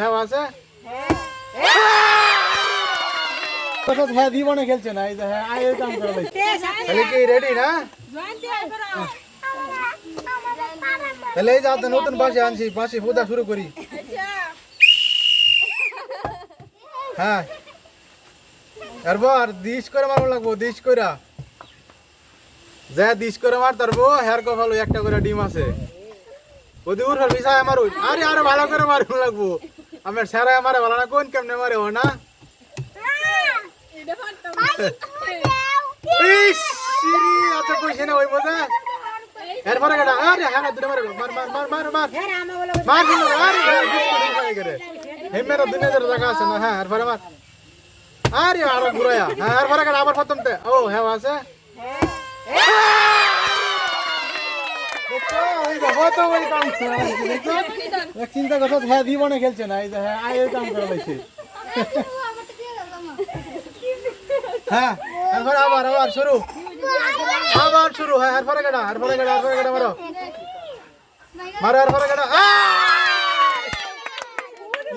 হ্যাঁ আছে? কথা হ্যাঁ। দিবনে খেলছে না এই যে হ্যাঁ আয় কাম করে লাইছে তাহলে কি রেডি না? তাহলে এই যাতে নতুন বাসে আনছি বাসে পূজা শুরু করি। হ্যাঁ। এরপর দিস করে লাগবো দিস কইরা। যা দিস করে মার তারবো হেয়ার কফালো একটা করে ডিম আছে। ওদি আমার আরে আরে ভালো করে মারুন লাগবো। আমার সেরা মারে ভালো না কোন কেমনে মারে ও না? আচ্ছা কইছে না ওই বোঝা? এরপরে গেটা আরে হ্যাঁ দুটো মারে মার মার মার মার মার। মার দিল আরে বিস্কুট করে হেমেরা দুনিয়া ধরে জায়গা আছে না হ্যাঁ এরপরে মার। আরে আরও ঘুরায়া হ্যাঁ এরপরে গেটা আবার প্রথম তে ও হ্যাঁ আছে। দেখো, এই দেখো তো কাম করে লাইছে, দেখছ? এক চিন্তা করছ হ্যাঁ দিবনে খেলছে না এই যে হ্যাঁ আয় কাম হ্যাঁ আবার আবার শুরু। আবার শুরু হ্যাঁ গেটা গেটা গেটা মারো। মারো গেটা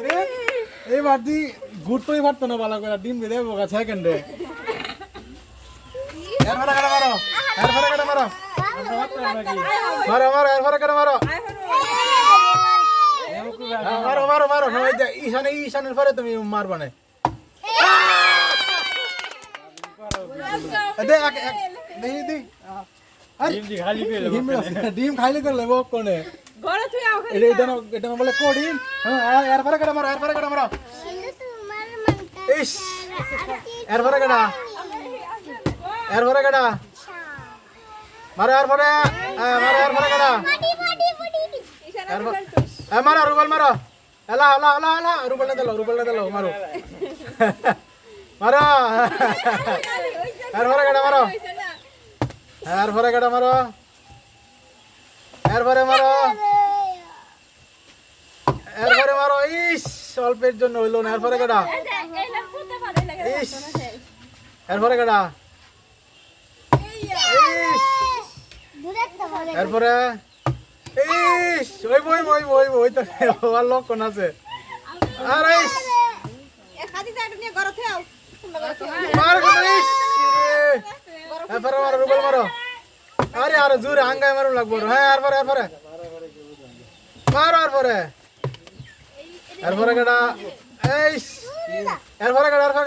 রে এই বাদি ঘুরতেই পারতো না ভালো করে ডিম দিয়ে দেবো সেকেন্ডে গেটা মারো গেটা মারো মারো এরপরে গেটা মারো? মারো মারো মারো ঈশানে ঈশানের পরে তুমি মারবা না। ডিম ডিম খাইলে করে লেবো কোনে এটা বলে কোডিম হ্যাঁ এর পরে কেডা মারো এর পরে কেডা মারো? ইস এর পরে কেডা এর কেডা মারো এর পরে হ্যাঁ, মারো এর পরে পরে এ মারো রুবেল মারো এলা এলা এলা এলা রুবেল না দিলো রুবেল না দিলো মারো মারো এর পরে কেডা মারো এর পরে মারো পরে মারো এরপরে মারো ইস অল্পের জন্য হইল না এরপরে কেডা ইস এরপরে কেডা ইস এরপরে ইস, ওই বই বই বই বই তো আর লক্ষণ আছে। আর, ইস। এরপরে মারো, রুবেল মারো। আরে আরে, জোরে আঙ্গায় মারো লাগবো। হ্যাঁ এরপরে এরপরে মারো এরপরে এরপরে কেডা? এইস এরপরে কেডা এরপরে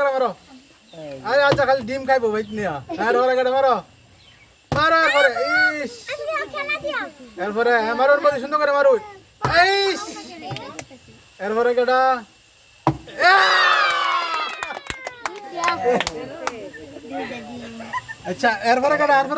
আচ্ছা খালি ডিম খাইবো ভাই নিয়া। এরপরে কেডা মারো? মারো এরপরে ইস। এরপরে হ্যাঁ, মারো সুন্দর করে মারো এইস এরপরে কেডা আচ্ছা এরপরে কেটা এরপরে